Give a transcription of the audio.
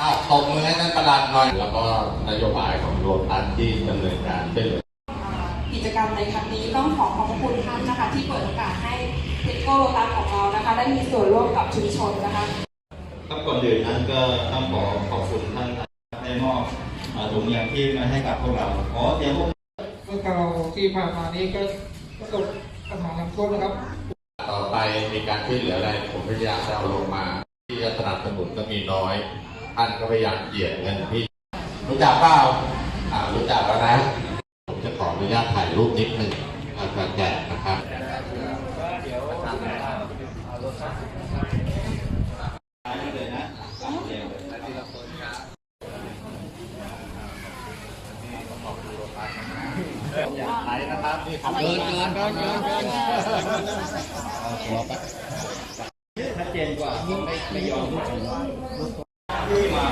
อ้าวตบมือให้ท่านประหลัดหน่อย แล้วก็นโยบายของโรตัสที่ดำเนินการช่วยเหลือกิจกรรมในครั้งนี้ต้องขอขอบพระคุณท่านนะคะ ที่เปิดโอกาสให้เทคโกโลตัสของเรานะคะ ได้มีส่วนร่วมกับชุมชนนะคะครับก่อนอื่นนั้นก็ต้องขอขอบคุณท่านได้มอบเอ่อถุงยางชีพมาให้กับพวกเราขอเตรียมพวกเมื่อเราที่ผ่านมานี้ก็ประสบปัญหาน้ำท่วมนะครับ ต่อไปมีการช่วยเหลืออะไรผมพยายามจะเอาลงมาที่ จะสนับสนุนก็มีน้อยท่านก็พยายามเจียดเงินพี่ รู้จักเปล่าอ่ารู้จักแล้วนะ ผมจะขออนุญาตถ่ายรูปนิดหนึ่งอาจารย์แจกนะครับเลยนะอยากไปนะครับนี่ครับเดินเดินเดินเดินเดิ นชัดเจนกว่าไม่ไม่ยอมที่มา